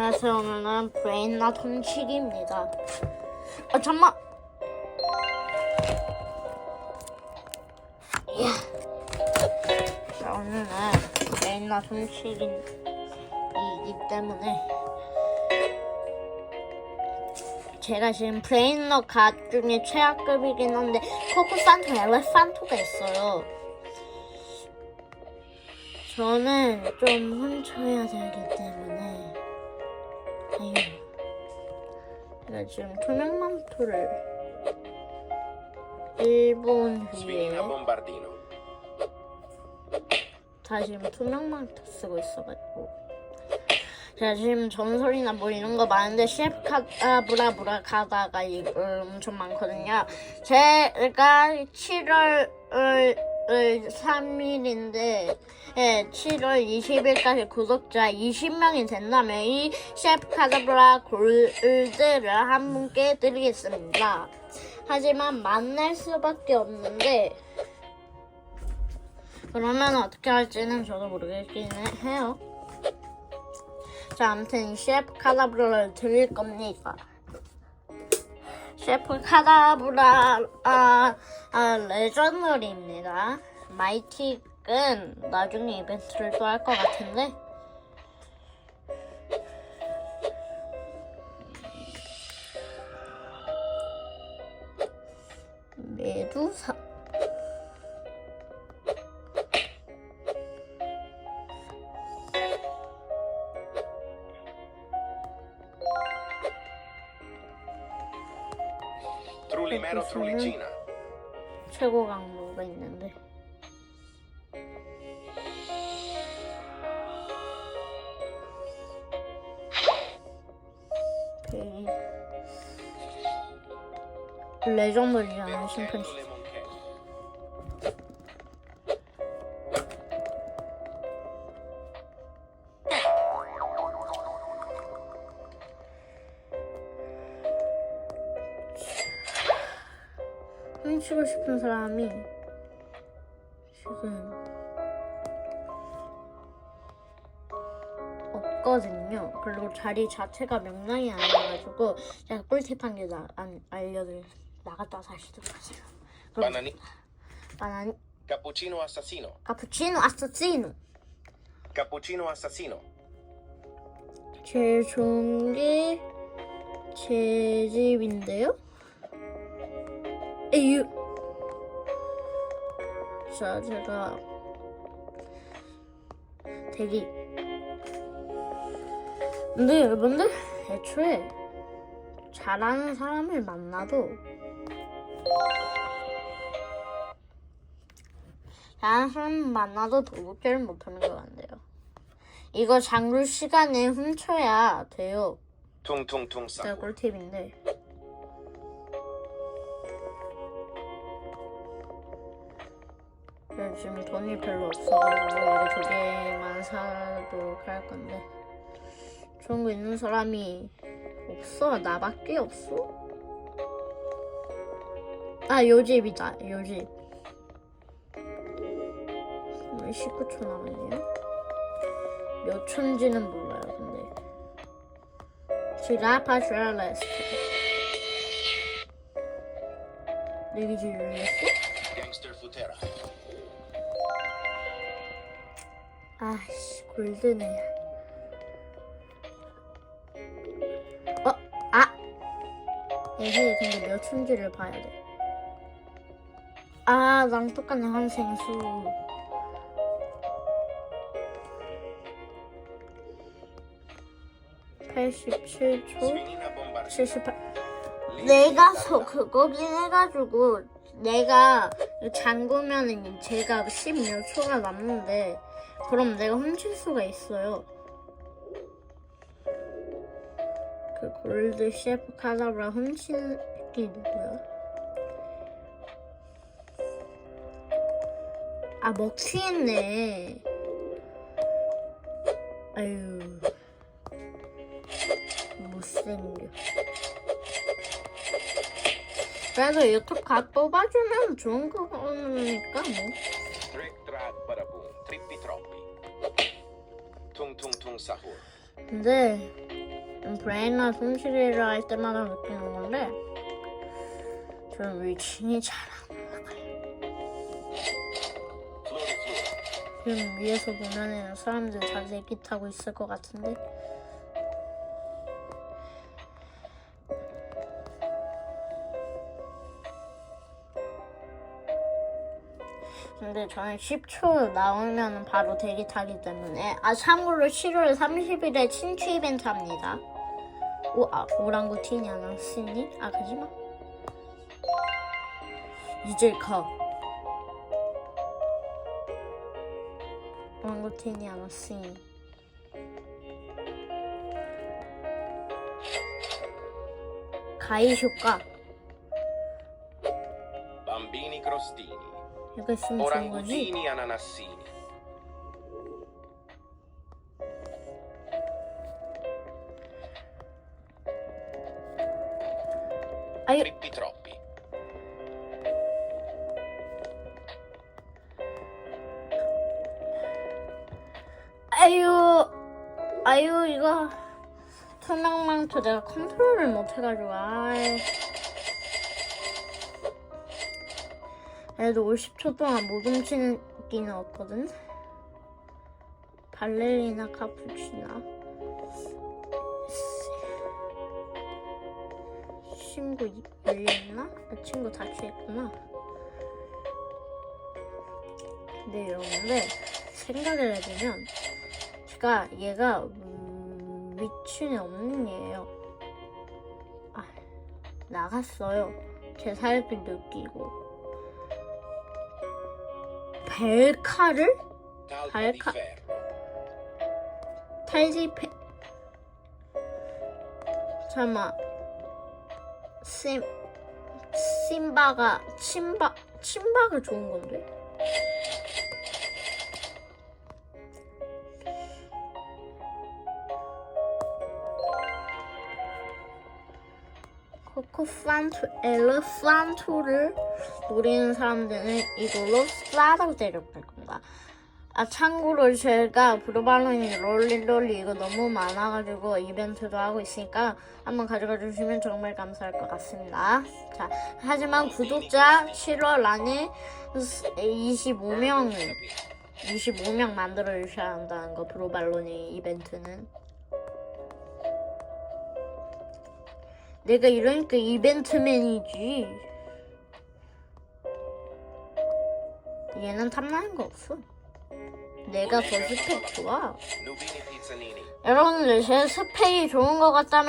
안녕하세요. 오늘은 브레인나 훔치기입니다. 아 잠만. 이야. 자 오늘은 브레인나 훔치기이기 때문에 제가 지금 브레인너 갓 중에 최하급이긴 한데 코코산토 엘레판토가 있어요. 저는 좀 훔쳐야 되기 때문에 아유 제가 지금 투명망토를 1분 Sfinina 후에 Bombardino. 다 지금 투명망토 쓰고 있어가지고 제가 지금 전설이나 뭐 이런 거 많은데 셰프 카브라브라 가다가 이걸 엄청 많거든요. 제가 7월 3일인데 예, 7월 20일까지 구독자 20명이 된다면 이 셰프 카드브라 골드를 한 분께 드리겠습니다. 하지만 만날 수밖에 없는데 그러면 어떻게 할지는 저도 모르겠긴 해요. 자, 아무튼 이 셰프 카다브라를 드릴 겁니다. 셰프 카다브라 아, 아 레전더리입니다. 마이틱은 나중에 이벤트를 또 할 것 같은데 메두사 Trullicina. 최고 강도가 있는데 베이 레전더리잖아 심판시 훔치고 싶은 사람이 지금 없거든요. 그리고 자리 자체가 명랑이 아니어가지고 제가 꿀팁 한 개 알려드릴 나갔다 다시 들어가세요. 그럼 Banani. 바나니 Cappuccino assassino. 카푸치노 아사시노 Cappuccino assassino. 제일 좋은 게 제 집인데요. 에휴. 자, 제가 대기. 근데 여러분들 애초에 잘하는 사람을 만나도 잘하는 사람 만나도 도둑질을 못하는 것 같네요. 이거 장루 시간에 훔쳐야 돼요. 진짜 sahur. 꿀팁인데. 지금 돈이 별로 없어가지고 이거 두 개만 사도록 할 건데. 좋은 거 있는 사람이 없어. 나밖에 없어. 아, 요 집이다. 요 집. 왜 19초 남았네요? 몇 초인지는 몰라요, 근데. 지라파 슈얼레스트 리기지 유리했어? 아씨 골드네 어? 아! 얘기 근데 몇 춘지를 봐야 돼 아, 나랑 똑같네 한생수 87초 Sfinina Bombardino. 78 내가 서 그거긴 해가지고 내가 잠그면은 제가 10몇 초가 남는데 그럼 내가 훔칠 수가 있어요. 그 골드 셰프 카다브라 훔치는 게 누구야? 아 먹튀했네. 아유 못생겨. 그래도 유튜브 각 뽑아주면 좋은 거니까 뭐. 근데 브레인과 손실이를 할 때마다 느끼는 건데 저는 위층이 잘 안 올라가요. 지금 위에서 보면은 사람들 다 대기 타고 있을 것 같은데 근데 저는 10초 나오면 바로 대기 타기 때문에 아 참고로 7월 30일에 친추 이벤트 합니다. 오, 아, 오랑구틴이 안 왔으니? 아 가지마. 이제 가. 오랑구틴이 안 왔으니 가이 효과. Bambini crostini. 이거 좋은 거지? Orangutini ananassini. 아유 Trippi troppi. 아유 아유 이거 투명망토 내가 컨트롤을 못 해가지고 아이 그래도 50초 동안 못 훔치기는 없거든 발레리나 카푸치나 친구 열렸나? 아, 친구 닫혀있구나 근데 여러분들 생각을 해보면 제가 얘가 음, 위층에 없는 얘예요. 아, 나갔어요. 제 살길 느끼고 Alca- ferro. 탈지패 잠깐만 심 심바가 침바 침바가 좋은 건데 코코판투 엘레판투를 노리는 사람들은 이걸로 쏴다고 때려볼 겁니다. 아 참고로 제가 브루발론이 롤리롤리 이거 너무 많아가지고 이벤트도 하고 있으니까 한번 가져가 주시면 정말 감사할 것 같습니다. 자 하지만 구독자 7월 안에 25명 25명 만들어 주셔야 한다는 거 브로발론이 이벤트는 내가 이러니까 이벤트맨이지. 얘는 탐나는 거 없어. 내가 더 스펙 좋아. 여러분들 제 스펙이 좋은 것 같다면